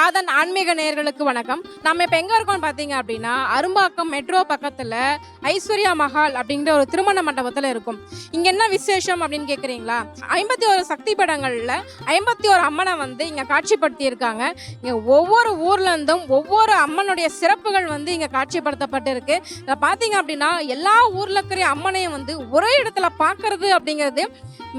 ஆதன் ஆன்மீக நேயர்களுக்கு வணக்கம். நம்ம இப்போ எங்கே இருக்கோம்னு பார்த்தீங்க அப்படின்னா அரும்பாக்கம் மெட்ரோ பக்கத்தில் ஐஸ்வர்யா மஹால் அப்படிங்கிற ஒரு திருமண மண்டபத்தில் இருக்கும். இங்கே என்ன விசேஷம் அப்படின்னு கேட்குறீங்களா ஐம்பத்தி ஒரு சக்தி படங்களில் ஐம்பத்தி ஒரு அம்மனை வந்து இங்கே காட்சிப்படுத்தியிருக்காங்க. இங்கே ஒவ்வொரு ஊர்லேருந்தும் ஒவ்வொரு அம்மனுடைய சிறப்புகள் வந்து இங்கே காட்சிப்படுத்தப்பட்டிருக்கு. இதை பார்த்தீங்க அப்படின்னா எல்லா ஊரில் இருக்கிற அம்மனையும் வந்து ஒரே இடத்துல பார்க்கறது அப்படிங்கிறது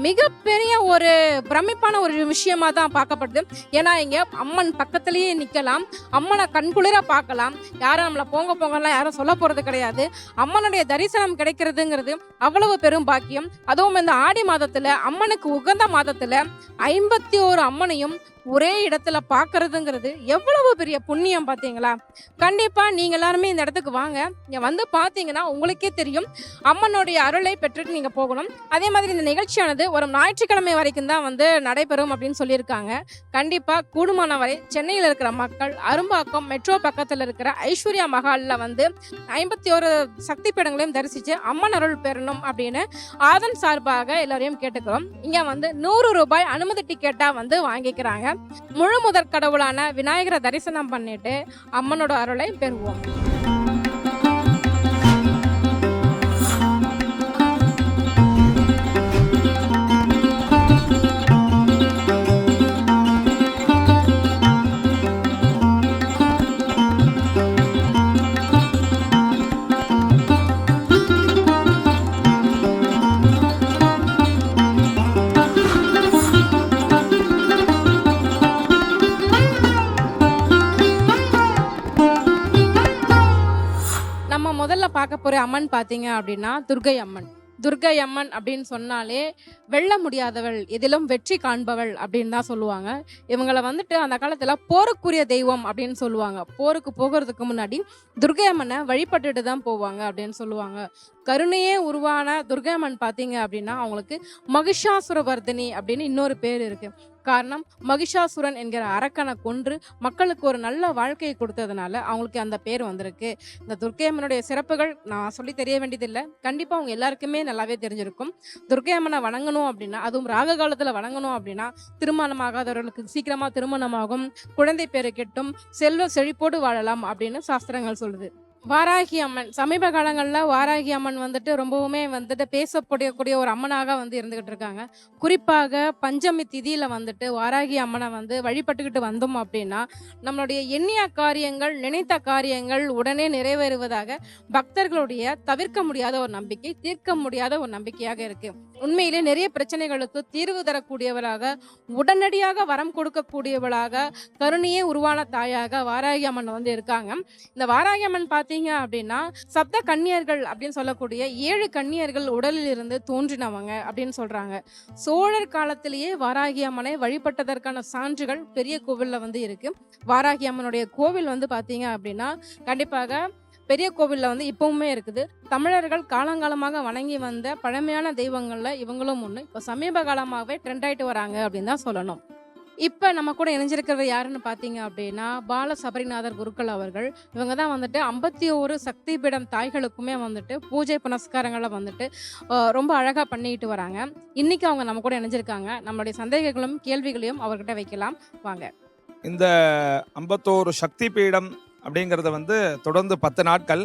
மிகப்பெரிய ஒரு பிரமிப்பான ஒரு விஷயமா தான் பார்க்கப்படுது. ஏன்னா இங்கே அம்மன் பக்கத்து பக்கத்திலேயே நிற்கலாம் அம்மனை கண்குளிர பார்க்கலாம். யாரும் நம்மளை போங்க போங்கலாம் யாரும் சொல்ல போறது கிடையாது. அம்மனுடைய தரிசனம் கிடைக்கிறதுங்கிறது அவ்வளவு பெரும் பாக்கியம். அதுவும் இந்த ஆடி மாதத்துல அம்மனுக்கு உகந்த மாதத்துல ஐம்பத்தி ஒரு அம்மனையும் ஒரே இடத்துல பார்க்கறதுங்கிறது எவ்வளவு பெரிய புண்ணியம் பார்த்தீங்களா கண்டிப்பா நீங்க எல்லாருமே இந்த இடத்துக்கு வாங்க. இங்க வந்து பார்த்தீங்கன்னா உங்களுக்கே தெரியும். அம்மனுடைய அருளை பெற்றுட்டு நீங்க போகணும். அதே மாதிரி இந்த நிகழ்ச்சியானது ஒரு ஞாயிற்றுக்கிழமை வரைக்கும் தான் வந்து நடைபெறும் அப்படின்னு சொல்லியிருக்காங்க. கண்டிப்பா கூடுமான வரை சென்னை சென்னையில் இருக்கிற மக்கள் அரும்பாக்கம் மெட்ரோ பக்கத்தில் இருக்கிற ஐஸ்வர்யா மஹாலில் வந்து ஐம்பத்தி ஒரு சக்தி பீடங்களையும் தரிசித்து அம்மன் அருள் பெறணும் அப்படின்னு ஆதன் சார்பாக எல்லாரையும் கேட்டுக்கிறோம். இங்கே வந்து நூறு ரூபாய் அனுமதி டிக்கெட்டாக வந்து வாங்கிக்கிறாங்க. முழு முதற் கடவுளான விநாயகரை தரிசனம் பண்ணிட்டு அம்மனோட அருளை பெறுவோம். அம்மன் பார்த்தீங்க அப்படின்னா துர்கை அம்மன். துர்கை அம்மன் அப்படின்னு சொன்னாலே வெல்ல முடியாதவள் எதிலும் வெற்றி காண்பவள் அப்படின்னு தான் சொல்லுவாங்க. இவங்களை வந்துட்டு அந்த காலத்தில் போருக்குரிய தெய்வம் அப்படின்னு சொல்லுவாங்க. போருக்கு போகிறதுக்கு முன்னாடி துர்கை அம்மனை வழிபட்டுட்டு தான் போவாங்க அப்படின்னு சொல்லுவாங்க. கருணையே உருவான துர்கை அம்மன் பார்த்தீங்க அப்படின்னா அவங்களுக்கு மகிஷாசுரவர்தினி அப்படின்னு இன்னொரு பேர் இருக்குது காரணம் மகிஷாசுரன் என்கிற அரக்கனை கொன்று மக்களுக்கு ஒரு நல்ல வாழ்க்கையை கொடுத்ததுனால அவங்களுக்கு அந்த பேர் வந்திருக்கு. இந்த துர்க்கை அம்மனுடைய சிறப்புகள் நான் சொல்லி தெரிய வேண்டியதில்லை. கண்டிப்பாக அவங்க எல்லாருக்குமே நல்லாவே தெரிஞ்சிருக்கும். துர்க்கை அம்மனை வணங்கணும் அப்படின்னா அதுவும் ராக காலத்தில் வணங்கணும் அப்படின்னா திருமணம் ஆகாதவர்களுக்கு சீக்கிரமாக திருமணமாகும் குழந்தை பேரு கெட்டும் செல்வ செழிப்போடு வாழலாம் அப்படின்னு சாஸ்திரங்கள் சொல்லுது. வாராகி அம்மன். சமீப காலங்களில் வாராகி அம்மன் வந்துட்டு ரொம்பவுமே வந்துட்டு பேசப்படக்கூடிய ஒரு அம்மனாக வந்து இருந்துகிட்டு இருக்காங்க. குறிப்பாக பஞ்சமி திதியில் வந்துட்டு வாராகி அம்மனை வந்து வழிபட்டுக்கிட்டு வந்தோம் அப்படின்னா நம்மளுடைய எண்ணிய காரியங்கள் நினைத்த காரியங்கள் உடனே நிறைவேறுவதாக பக்தர்களுடைய தவிர்க்க முடியாத ஒரு நம்பிக்கை தீர்க்க முடியாத ஒரு நம்பிக்கையாக இருக்குது உண்மையிலே நிறைய பிரச்சனைகளுக்கு தீர்வு தரக்கூடியவளாக உடனடியாக வரம் கொடுக்கக்கூடியவளாக கருணையே உருவான தாயாக வாராகி அம்மன் வந்து இருக்காங்க. இந்த வாராகி அம்மன் பார்த்தீங்க அப்படின்னா சப்த கன்னியர்கள் அப்படின்னு சொல்லக்கூடிய ஏழு கன்னியர்கள் உடலில் இருந்து தோன்றினவங்க அப்படின்னு சொல்றாங்க. சோழர் காலத்திலேயே வாராகி அம்மனை வழிபட்டதற்கான சான்றுகள் பெரிய கோவிலில் வந்து இருக்கு. வாராகி அம்மனுடைய கோவில் வந்து பார்த்தீங்க அப்படின்னா கண்டிப்பாக பெரிய கோவிலில் வந்து இப்பவுமே இருக்குது. தமிழர்கள் காலங்காலமாக வணங்கி வந்த பழமையான தெய்வங்களில் இவங்களும் ஒன்று இப்போ சமீப காலமாகவே ட்ரெண்ட் ஆகிட்டு வராங்க அப்படின்னு தான் சொல்லணும். இப்போ நம்ம கூட இணைஞ்சிருக்கிறது யாருன்னு பார்த்தீங்க அப்படின்னா பால சபரிநாதர் குருக்கள் அவர்கள். இவங்க தான் வந்துட்டு ஐம்பத்தி ஒரு சக்தி பீடம் தாய்களுக்குமே வந்துட்டு பூஜை புனஸ்காரங்களை வந்துட்டு ரொம்ப அழகாக பண்ணிட்டு வராங்க. இன்னைக்கு அவங்க நம்ம கூட இணைஞ்சிருக்காங்க. நம்மளுடைய சந்தேகங்களும் கேள்விகளையும் அவர்கிட்ட வைக்கலாம். வாங்க. இந்த ஐம்பத்தோரு சக்தி பீடம் அப்படிங்கிறத வந்து தொடர்ந்து பத்து நாட்கள்.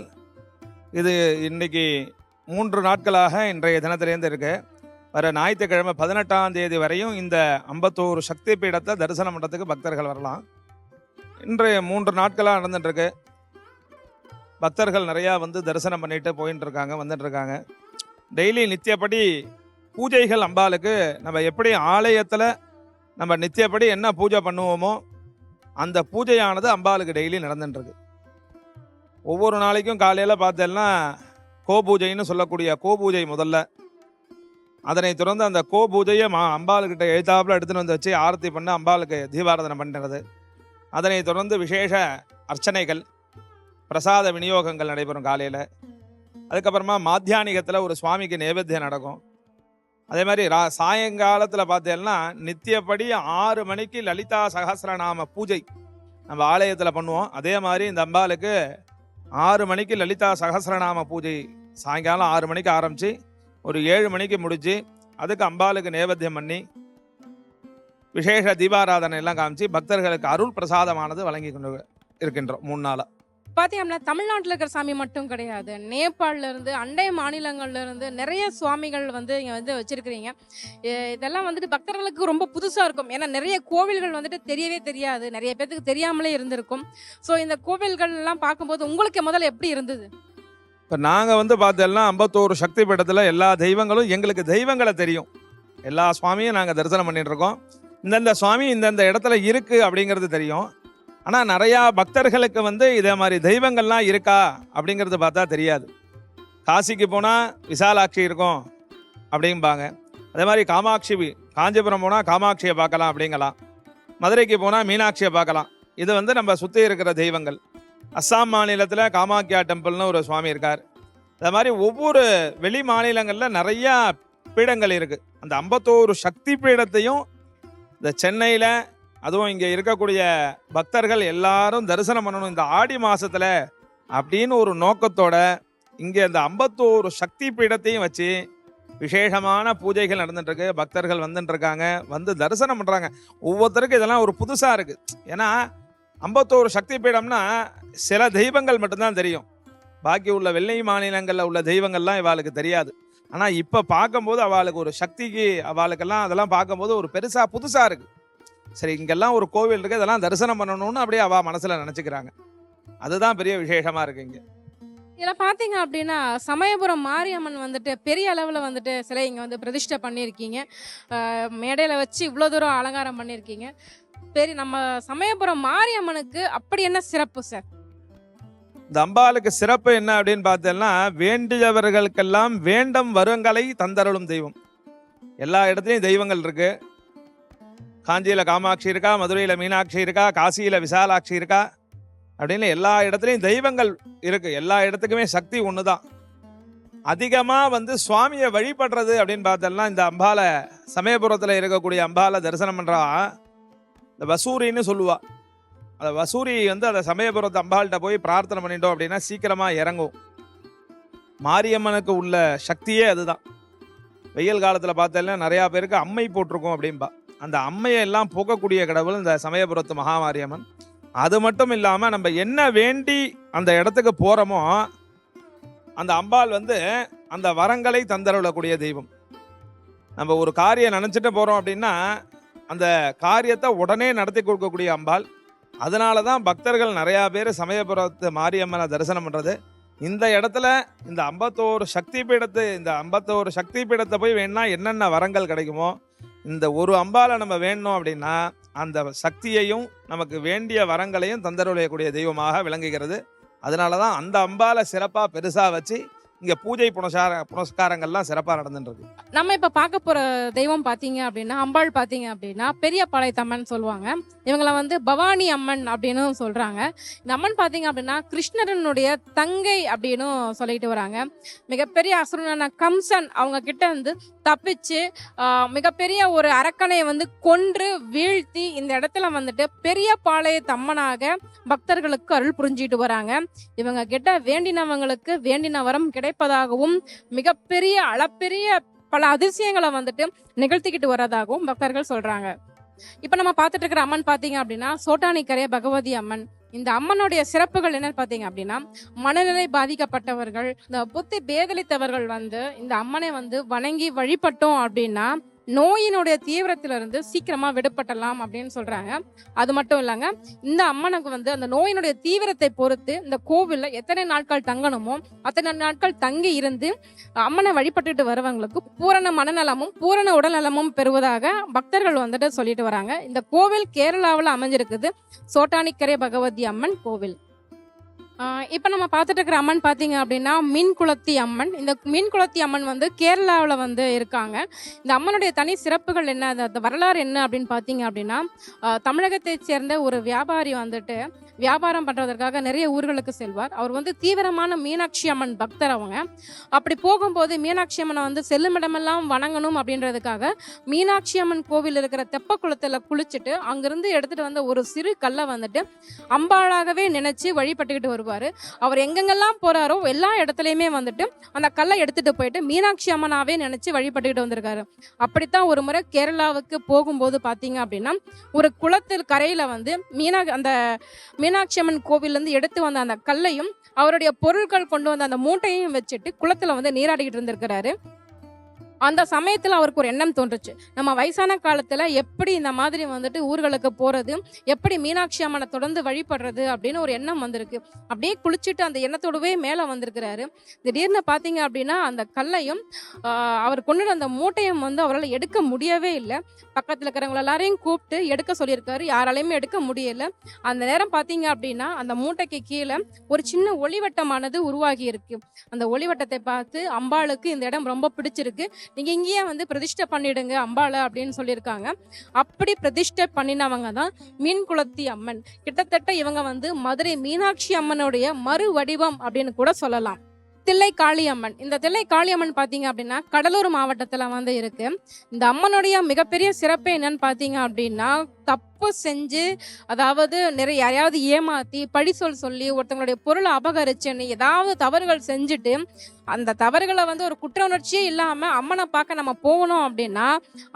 இது இன்னைக்கு மூன்று நாட்களாக இன்றைய தினத்திலேருந்து இருக்கு. வர ஞாயிற்றுக்கிழமை பதினெட்டாம் தேதி வரையும் இந்த ஐம்பத்தோரு சக்தி பீடத்தை தரிசனம் பண்ணுறதுக்கு பக்தர்கள் வரலாம். இன்றைய மூன்று நாட்களாக நடந்துட்டுருக்கு. பக்தர்கள் நிறையா வந்து தரிசனம் பண்ணிட்டு போயின்னு இருக்காங்க வந்துட்டுருக்காங்க டெய்லி நித்தியப்படி பூஜைகள் அம்பாளுக்கு நம்ம எப்படி ஆலயத்தில் நம்ம நித்தியப்படி என்ன பூஜை பண்ணுவோமோ அந்த பூஜையானது அம்பாளுக்கு டெய்லி நடந்துட்டுருக்கு ஒவ்வொரு நாளைக்கும் காலையில் பார்த்தேன்னா கோபூஜைன்னு சொல்லக்கூடிய கோபூஜை முதல்ல. அதனை தொடர்ந்து அந்த கோ பூஜையை மா அம்பாளுக்கிட்ட எழுத்தாப்புல எடுத்துன்னு வந்து வச்சு ஆரத்தி பண்ண அம்பாளுக்கு தீபாராதனை பண்ணுறது அதனை தொடர்ந்து விசேஷ அர்ச்சனைகள் பிரசாத விநியோகங்கள் நடைபெறும் காலையில். அதுக்கப்புறமா மாத்தியானிகத்தில் ஒரு சுவாமிக்கு நைவேத்தியம் நடக்கும். அதே மாதிரி ரா சாயங்காலத்தில் பார்த்தேன்னா நித்தியப்படி ஆறு மணிக்கு லலிதா சகசிரநாம பூஜை நம்ம ஆலயத்தில் பண்ணுவோம். அதே மாதிரி இந்த அம்பாளுக்கு ஆறு மணிக்கு லலிதா சகசிரநாம பூஜை சாயங்காலம் ஆறு மணிக்கு ஆரம்பித்து ஒரு ஏழு மணிக்கு முடிஞ்சு அதுக்கு அம்பாளுக்கு நேவேத்தியம் பண்ணி விசேஷ தீபாராதனை எல்லாம் காமிச்சு பக்தர்களுக்கு அருள் பிரசாதமானது வழங்கி கொண்டு இருக்கின்றோம் மூணு நாளாக பார்த்தீங்கன்னா தமிழ்நாட்டில் இருக்கிற சாமி மட்டும் கிடையாது. நேபாளில இருந்து அண்டை மாநிலங்கள்ல இருந்து நிறைய சுவாமிகள் வந்து இங்கே வந்து வச்சிருக்கிறீங்க. இதெல்லாம் வந்துட்டு பக்தர்களுக்கு ரொம்ப புதுசாக இருக்கும். ஏன்னா நிறைய கோவில்கள் வந்துட்டு தெரியவே தெரியாது. நிறைய பேத்துக்கு தெரியாமலே இருந்திருக்கும். ஸோ இந்த கோவில்கள்லாம் பார்க்கும்போது உங்களுக்கு முதல்ல எப்படி இருந்தது? இப்போ நாங்கள் வந்து பார்த்தோம்னா ஐம்பத்தோரு சக்தி பீடத்தில் எல்லா தெய்வங்களும் எங்களுக்கு தெய்வங்களை தெரியும். எல்லா சுவாமியும் நாங்கள் தரிசனம் பண்ணிட்டு இருக்கோம். இந்தந்த சுவாமி இந்தந்த இடத்துல இருக்குது அப்படிங்கிறது தெரியும். ஆனால் நிறையா பக்தர்களுக்கு வந்து இதே மாதிரி தெய்வங்கள்லாம் இருக்கா அப்படிங்கிறது பார்த்தா தெரியாது. காசிக்கு போனால் விசாலாட்சி இருக்கும் அப்படிம்பாங்க. அதே மாதிரி காமாட்சி காஞ்சிபுரம் போனால் காமாட்சியை பார்க்கலாம் அப்படிங்கலாம். மதுரைக்கு போனால் மீனாட்சியை பார்க்கலாம். இது வந்து நம்ம சுற்றி இருக்கிற தெய்வங்கள். அஸ்ஸாம் மாநிலத்தில் காமாக்கியா டெம்பிள்னு ஒரு சுவாமி இருக்கார். அது மாதிரி ஒவ்வொரு வெளி மாநிலங்களில் நிறையா பீடங்கள் இருக்குது அந்த ஐம்பத்தோரு சக்தி பீடத்தையும் இந்த சென்னையில் அதுவும் இங்கே இருக்கக்கூடிய பக்தர்கள் எல்லாரும் தரிசனம் பண்ணணும் இந்த ஆடி மாதத்தில் அப்படின்னு ஒரு நோக்கத்தோட இங்கே இந்த ஐம்பத்தோரு சக்தி பீடத்தையும் வச்சு விசேஷமான பூஜைகள் நடந்துட்டுருக்கு பக்தர்கள் வந்துட்டுருக்காங்க வந்து தரிசனம் பண்ணுறாங்க ஒவ்வொருத்தருக்கும் இதெல்லாம் ஒரு புதுசாக இருக்குது ஏன்னா ஐம்பத்தோரு சக்தி பீடம்னா சில தெய்வங்கள் மட்டும்தான் தெரியும். பாக்கி உள்ள வெள்ளை மாநிலங்களில் உள்ள தெய்வங்கள்லாம் இவாளுக்கு தெரியாது. ஆனால் இப்போ பார்க்கும்போது அவளுக்கு ஒரு சக்திக்கு அவளுக்கெல்லாம் அதெல்லாம் பார்க்கும்போது ஒரு பெருசாக புதுசாக இருக்குது சரி இங்கெல்லாம் ஒரு கோவில் இருக்குது இதெல்லாம் தரிசனம் பண்ணணும்னு அப்படியே அவள் மனசில் நினச்சிக்கிறாங்க. அதுதான் பெரிய விசேஷமாக இருக்குது இங்கே. இதில் பார்த்தீங்க அப்படின்னா சமயபுரம் மாரியம்மன் வந்துட்டு பெரிய அளவில் வந்துட்டு சிலை இங்கே வந்து பிரதிஷ்டை பண்ணியிருக்கீங்க. மேடையில் வச்சு இவ்வளோ தூரம் அலங்காரம் பண்ணியிருக்கீங்க. சரி நம்ம சமயபுரம் மாரியம்மனுக்கு அப்படி என்ன சிறப்பு சார்? இந்த அம்பாளுக்கு சிறப்பு என்ன அப்படின்னு பார்த்தோம்னா வேண்டியவர்களுக்கெல்லாம் வேண்டும் வருங்களை தந்தருளும் தெய்வம். எல்லா இடத்துலையும் தெய்வங்கள் இருக்கு. காஞ்சியில் காமாட்சி இருக்கா மதுரையில் மீனாட்சி இருக்கா காசியில் விசாலாட்சி இருக்கா? அப்படின்னு எல்லா இடத்துலையும் தெய்வங்கள் இருக்குது எல்லா இடத்துக்குமே சக்தி ஒன்று தான் அதிகமாக வந்து சுவாமியை வழிபடுறது அப்படின்னு பார்த்தோம்னா இந்த அம்பாலை சமயபுரத்தில் இருக்கக்கூடிய அம்பாலை தரிசனம் பண்ணுறா இந்த வசூரின்னு சொல்லுவா. அந்த வசூரி வந்து அந்த சமயபுரத்து அம்பாள்கிட்ட போய் பிரார்த்தனை பண்ணிட்டோம் அப்படின்னா சீக்கிரமாக இறங்கும். மாரியம்மனுக்கு உள்ள சக்தியே அதுதான். வெயில் காலத்தில் பார்த்தோம்னா நிறையா பேருக்கு அம்மை போட்டிருக்கோம் அப்படின்பா அந்த அம்மையை எல்லாம் போக்கக்கூடிய கடவுள் இந்த சமயபுரத்து மகாமாரியம்மன். அது மட்டும் இல்லாமல் நம்ம என்ன வேண்டி அந்த இடத்துக்கு போகிறோமோ அந்த அம்பாள் வந்து அந்த வரங்களை தந்தரவிடக்கூடிய தெய்வம். நம்ம ஒரு காரியம் நினச்சிட்டு போகிறோம் அப்படின்னா அந்த காரியத்தை உடனே நடத்தி கொடுக்கக்கூடிய அம்பாள். அதனால தான் பக்தர்கள் நிறையா பேர் சமயபுரத்து மாரியம்மனை தரிசனம் பண்ணுறது இந்த இடத்துல இந்த ஐம்பத்தோரு சக்தி பீடத்து இந்த ஐம்பத்தோரு சக்தி பீடத்தை போய் வேணா என்னென்ன வரங்கள் கிடைக்குமோ இந்த ஒரு அம்பாலை நம்ம வேணும் அப்படின்னா அந்த சக்தியையும் நமக்கு வேண்டிய வரங்களையும் தந்தருளையக்கூடிய தெய்வமாக விளங்குகிறது. அதனால தான் அந்த அம்பாலை சிறப்பாக பெருசாக வச்சு இங்கே பூஜை புனசார புனஸ்காரங்கள்லாம் சிறப்பாக நடந்துட்டு இருக்கு நம்ம இப்போ பார்க்க போகிற தெய்வம் பார்த்தீங்க அப்படின்னா அம்பாள் பார்த்தீங்க அப்படின்னா பெரிய பாளையத்தம்மன் சொல்லுவாங்க. இவங்களை வந்து பவானி அம்மன் அப்படின்னு சொல்கிறாங்க இந்த அம்மன் பார்த்தீங்க அப்படின்னா கிருஷ்ணரனுடைய தங்கை அப்படின்னு சொல்லிட்டு வராங்க. மிகப்பெரிய அசுரனான கம்சன் அவங்க கிட்ட வந்து தப்பிச்சு மிகப்பெரிய ஒரு அரக்கனை வந்து கொன்று வீழ்த்தி இந்த இடத்துல வந்துட்டு பெரிய பாளையத்தம்மனாக பக்தர்களுக்கு அருள் புரிஞ்சிட்டு வராங்க. இவங்க கிட்ட வேண்டினவங்களுக்கு வேண்டின வரம் கிடைப்பதாகவும் மிகப்பெரிய அளப்பெரிய பல அதிசயங்களை வந்துட்டு நிகழ்த்திக்கிட்டு வரதாகவும் பக்தர்கள் சொல்றாங்க. இப்ப நம்ம பார்த்துட்டு இருக்கிற அம்மன் பாத்தீங்க அப்படின்னா சோட்டானிக்கரைய பகவதி அம்மன். இந்த அம்மனுடைய சிறப்புகள் என்னன்னு பாத்தீங்க அப்படின்னா மனநிலை பாதிக்கப்பட்டவர்கள் இந்த புத்தி பேதலித்தவர்கள் வந்து இந்த அம்மனை வந்து வணங்கி வழிபட்டோம் அப்படின்னா நோயினுடைய தீவிரத்திலிருந்து சீக்கிரமாக விடுபட்டலாம் அப்படின்னு சொல்கிறாங்க அது மட்டும் இல்லைங்க இந்த அம்மனுக்கு வந்து அந்த நோயினுடைய தீவிரத்தை பொறுத்து இந்த கோவிலில் எத்தனை நாட்கள் தங்கணுமோ அத்தனை நாட்கள் தங்கி இருந்து அம்மனை வழிபட்டுட்டு வரவங்களுக்கு பூரண மனநலமும் பூரண உடல்நலமும் பெறுவதாக பக்தர்கள் வந்துட்டு சொல்லிட்டு வராங்க. இந்த கோவில் கேரளாவில் அமைஞ்சிருக்குது சோட்டானிக்கரை பகவதி அம்மன் கோவில். இப்போ நம்ம பார்த்துட்டு இருக்கிற அம்மன் பார்த்தீங்க அப்படின்னா மீன் குளத்தி அம்மன். இந்த மீன் குளத்தி அம்மன் வந்து கேரளாவில் வந்து இருக்காங்க. இந்த அம்மனுடைய தனி சிறப்புகள் என்ன? அது- வரலாறு என்ன அப்படின்னு பார்த்தீங்க அப்படின்னா தமிழகத்தை சேர்ந்த ஒரு வியாபாரி வந்துட்டு வியாபாரம் பண்ணுறதற்காக நிறைய ஊர்களுக்கு செல்வார். அவர் வந்து தீவிரமான மீனாட்சி அம்மன் பக்தர் அவங்க. அப்படி போகும்போது மீனாட்சி அம்மனை வந்து செல்லுமிடமெல்லாம் வணங்கணும் அப்படின்றதுக்காக மீனாட்சி அம்மன் கோவில் இருக்கிற தெப்ப குளத்தில் குளிச்சுட்டு அங்கிருந்து எடுத்துட்டு வந்த ஒரு சிறு கல்லை வந்துட்டு அம்பாளாகவே நினைச்சு வழிபட்டுக்கிட்டு வருவார். அவர் எங்கெங்கெல்லாம் போகிறாரோ எல்லா இடத்துலையுமே வந்துட்டு அந்த கல்லை எடுத்துட்டு போயிட்டு மீனாட்சி அம்மனாவே நினைச்சு வழிபட்டுக்கிட்டு வந்திருக்காரு. அப்படித்தான் ஒரு முறை கேரளாவுக்கு போகும்போது பார்த்தீங்க அப்படின்னா ஒரு குளத்தில் கரையில வந்து மீனா அந்த மீனாட்சி அம்மன் கோவில்ல இருந்து எடுத்து வந்த அந்த கல்லையும் அவருடைய பொருட்கள் கொண்டு வந்த அந்த மூட்டையும் வச்சுட்டு குளத்துல வந்து நீராடிக்கிட்டு இருந்திருக்கிறாரு. அந்த சமயத்தில் அவருக்கு ஒரு எண்ணம் தோன்றுச்சு. நம்ம வயசான காலத்தில் எப்படி இந்த மாதிரி வந்துட்டு ஊர்களுக்கு போகிறது எப்படி மீனாட்சி அம்மனை தொடர்ந்து வழிபடுறது அப்படின்னு ஒரு எண்ணம் வந்திருக்கு. அப்படியே குளிச்சுட்டு அந்த எண்ணத்தோடவே மேலே வந்திருக்கிறாரு. திடீர்னு பார்த்தீங்க அப்படின்னா அந்த கல்லையும் அவர் கொண்டு அந்த மூட்டையும் வந்து அவரால் எடுக்க முடியவே இல்லை. பக்கத்தில் இருக்கிறவங்கள எல்லாரையும் கூப்பிட்டு எடுக்க சொல்லியிருக்காரு. யாராலையுமே எடுக்க முடியல. அந்த நேரம் பார்த்தீங்க அப்படின்னா அந்த மூட்டைக்கு கீழே ஒரு சின்ன ஒளிவட்டமானது உருவாகி இருக்கு. அந்த ஒளிவட்டத்தை பார்த்து அம்பாளுக்கு இந்த இடம் ரொம்ப பிடிச்சிருக்கு. நீங்கள் இங்கேயே வந்து பிரதிஷ்டை பண்ணிடுங்க அம்பாளை அப்படின்னு சொல்லியிருக்காங்க. அப்படி பிரதிஷ்டை பண்ணினவங்க தான் மீன் குளத்தி அம்மன். கிட்டத்தட்ட இவங்க வந்து மதுரை மீனாட்சி அம்மனுடைய மறு வடிவம் அப்படின்னு கூட சொல்லலாம். தில்லை காளியம்மன் இந்த தில்லை காளியம்மன் பார்த்தீங்க அப்படின்னா கடலூர் மாவட்டத்தில் வந்து இருக்கு. இந்த அம்மனுடைய மிகப்பெரிய சிறப்பு என்னன்னு பார்த்தீங்க அப்படின்னா தப்பு செஞ்சு அதாவது நிறைய யாரையாவது ஏமாத்தி பழி சொல் சொல்லி ஒருத்தவங்களுடைய பொருளை அபகரிச்சுன்னு ஏதாவது தவறுகள் செஞ்சுட்டு அந்த தவறுகளை வந்து ஒரு குற்ற உணர்ச்சியே இல்லாமல் அம்மனை பார்க்க நம்ம போகணும் அப்படின்னா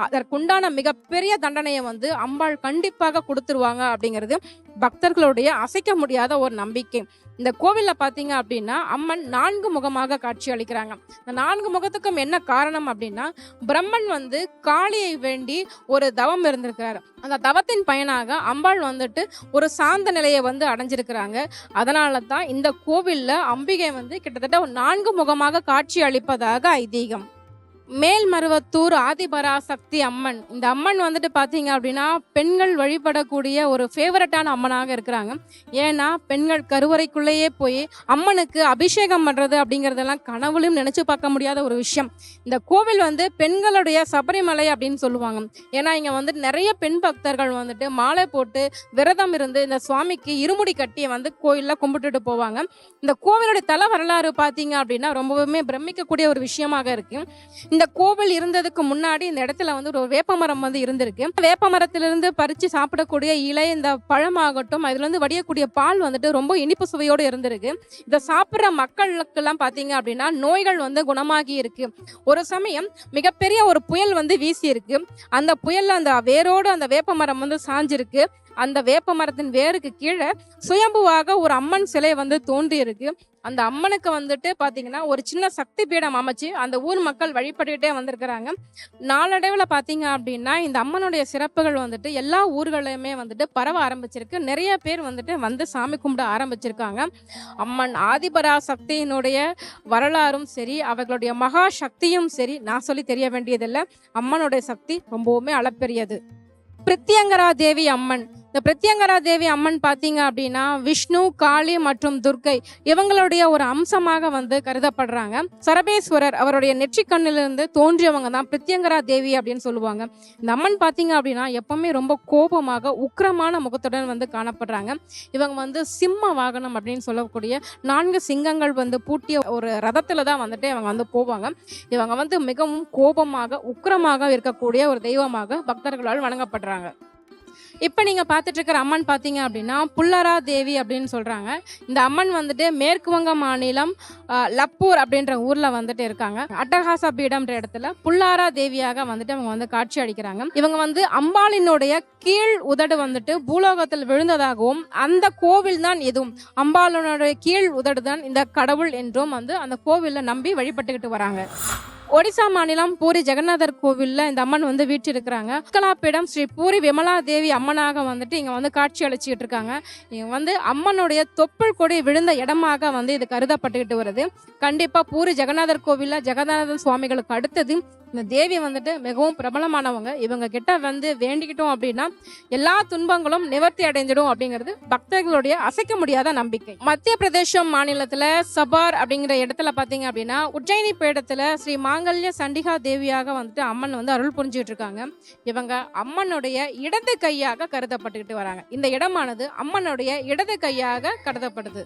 அதற்குண்டான மிகப்பெரிய தண்டனையை வந்து அம்பாள் கண்டிப்பாக கொடுத்துருவாங்க அப்படிங்கிறது பக்தர்களுடைய அசைக்க முடியாத ஒரு நம்பிக்கை. இந்த கோவிலில் பார்த்தீங்க அப்படின்னா அம்மன் நான்கு முகமாக காட்சி அளிக்கிறாங்க. இந்த நான்கு முகத்துக்கும் என்ன காரணம் அப்படின்னா பிரம்மன் வந்து காளியை வேண்டி ஒரு தவம் இருந்திருக்கிறாரு. அந்த தவத்தின் பயனாக அம்பாள் வந்துட்டு ஒரு சாந்த நிலையை வந்து அடைஞ்சிருக்கிறாங்க. அதனால தான் இந்த கோவிலில் அம்பிகை வந்து கிட்டத்தட்ட ஒரு நான்கு முகமாக காட்சி அளிப்பதாக ஐதீகம். மேல்மருவத்தூர் ஆதிபராசக்தி அம்மன். இந்த அம்மன் வந்துட்டு பார்த்தீங்க அப்படின்னா பெண்கள் வழிபடக்கூடிய ஒரு ஃபேவரட்டான அம்மனாக இருக்கிறாங்க. ஏன்னா பெண்கள் கருவறைக்குள்ளேயே போய் அம்மனுக்கு அபிஷேகம் பண்ணுறது அப்படிங்கிறதெல்லாம் கனவுலையும் நினச்சி பார்க்க முடியாத ஒரு விஷயம். இந்த கோவில் வந்து பெண்களுடைய சபரிமலை அப்படின்னு சொல்லுவாங்க. ஏன்னா இங்கே வந்துட்டு நிறைய பெண் பக்தர்கள் வந்துட்டு மாலை போட்டு விரதம் இருந்து இந்த சுவாமிக்கு இருமுடி கட்டி வந்து கோயிலில் கும்பிட்டுட்டு போவாங்க. இந்த கோவிலுடைய தல வரலாறு பார்த்தீங்க அப்படின்னா ரொம்பவுமே பிரமிக்கக்கூடிய ஒரு விஷயமாக இருக்கு. இந்த கோவில் இருந்ததுக்கு முன்னாடி இந்த இடத்துல வந்து ஒரு வேப்பமரம் வந்து இருந்திருக்கு. வேப்பமரத்திலிருந்து பறித்து சாப்பிடக்கூடிய இலை இந்த பழமாகட்டும் அதுல இருந்து வடியக்கூடிய பால் வந்துட்டு ரொம்ப இனிப்பு சுவையோடு இருந்திருக்கு. இதை சாப்பிட்ற மக்களுக்கெல்லாம் பார்த்தீங்க அப்படின்னா நோய்கள் வந்து குணமாகி இருக்கு. ஒரு சமயம் மிகப்பெரிய ஒரு புயல் வந்து வீசி இருக்கு அந்த புயல்ல அந்த வேரோடு அந்த வேப்பமரம் வந்து சாஞ்சிருக்கு. அந்த வேப்ப மரத்தின் வேருக்கு கீழே சுயம்புவாக ஒரு அம்மன் சிலை வந்து தோன்றி இருக்கு அந்த அம்மனுக்கு வந்துட்டு பார்த்தீங்கன்னா ஒரு சின்ன சக்தி பீடம் அமைச்சு அந்த ஊர் மக்கள் வழிபட்டுக்கிட்டே வந்திருக்கிறாங்க. நாளடைவில் பார்த்தீங்க அப்படின்னா இந்த அம்மனுடைய சிறப்புகள் வந்துட்டு எல்லா ஊர்களையுமே வந்துட்டு பரவ ஆரம்பிச்சிருக்கு. நிறைய பேர் வந்துட்டு வந்து சாமி கும்பிட ஆரம்பிச்சிருக்காங்க. அம்மன் ஆதிபரா சக்தியினுடைய வரலாறும் சரி அவர்களுடைய மகா சக்தியும் சரி நான் சொல்லி தெரிய வேண்டியதில்லை. அம்மனுடைய சக்தி ரொம்பவுமே அளப்பெரியது. பிரித்தியங்கரா தேவி அம்மன் இந்த பிரத்யங்கரா தேவி அம்மன் பார்த்தீங்க அப்படின்னா விஷ்ணு காளி மற்றும் துர்க்கை இவங்களுடைய ஒரு அம்சமாக வந்து கருதப்படுறாங்க. சரபேஸ்வரர் அவருடைய நெற்றிக்கண்ணிலிருந்து தோன்றியவங்க தான் பிரத்யங்கரா தேவி அப்படின்னு சொல்லுவாங்க. இந்த அம்மன் பார்த்தீங்க அப்படின்னா எப்பவுமே ரொம்ப கோபமாக உக்கிரமான முகத்துடன் வந்து காணப்படுறாங்க. இவங்க வந்து சிம்ம வாகனம் அப்படின்னு சொல்லக்கூடிய நான்கு சிங்கங்கள் வந்து பூட்டிய ஒரு ரதத்துல தான் வந்துட்டு இவங்க வந்து போவாங்க. இவங்க வந்து மிகவும் கோபமாக உக்கிரமாக இருக்கக்கூடிய ஒரு தெய்வமாக பக்தர்களால் வணங்கப்படுறாங்க. இப்போ நீங்கள் பார்த்துட்டு இருக்கிற அம்மன் பார்த்தீங்க அப்படின்னா புல்லரா தேவி அப்படின்னு சொல்கிறாங்க இந்த அம்மன் வந்துட்டு மேற்கு வங்க மாநிலம் லப்பூர் அப்படின்ற ஊரில் வந்துட்டு இருக்காங்க. அட்டகாசா பீடம்ன்ற இடத்துல புல்லாரா தேவியாக வந்துட்டு அவங்க வந்து காட்சி அளிக்கிறாங்க. இவங்க வந்து அம்பாளினுடைய கீழ் உதடு வந்துட்டு பூலோகத்தில் விழுந்ததாகவும் அந்த கோவில் தான் எதுவும் அம்பாளினுடைய கீழ் உதடு தான் இந்த கடவுள் என்றும் வந்து அந்த கோவிலில் நம்பி வழிபட்டுக்கிட்டு வராங்க. ஒடிசா மாநிலம் பூரி ஜெகநாதர் கோவில்ல இந்த அம்மன் வந்து வீற்றிருக்கிறாங்க. மக்களாப்பிடம் ஸ்ரீ பூரி விமலா தேவி அம்மனாக வந்துட்டு இங்க வந்து காட்சி அளிச்சுக்கிட்டு இருக்காங்க. இங்க வந்து அம்மனுடைய தொப்புள் கொடி விழுந்த இடமாக வந்து இது கருதப்பட்டுக்கிட்டு வருது. கண்டிப்பா பூரி ஜெகநாதர் கோவில்ல ஜெகநாதர் சுவாமிகளுக்கு அடுத்தது இந்த தேவி வந்துட்டு மிகவும் பிரபலமானவங்க. இவங்க கிட்ட வந்து வேண்டிக்கிட்டோம் அப்படின்னா எல்லா துன்பங்களும் நிவர்த்தி அடைஞ்சிடும் அப்படிங்கிறது பக்தர்களுடைய அசைக்க முடியாத நம்பிக்கை. மத்திய பிரதேசம் மாநிலத்துல சபார் அப்படிங்கிற இடத்துல பாத்தீங்க அப்படின்னா உஜ்ஜயினி பீடத்துல ஸ்ரீ மாங்கல்ய சண்டிகா தேவியாக வந்துட்டு அம்மன் வந்து அருள் புரிஞ்சுட்டு இருக்காங்க. இவங்க அம்மனுடைய இடது கையாக கருதப்பட்டுக்கிட்டு வராங்க. இந்த இடமானது அம்மனுடைய இடது கையாக கருதப்படுது.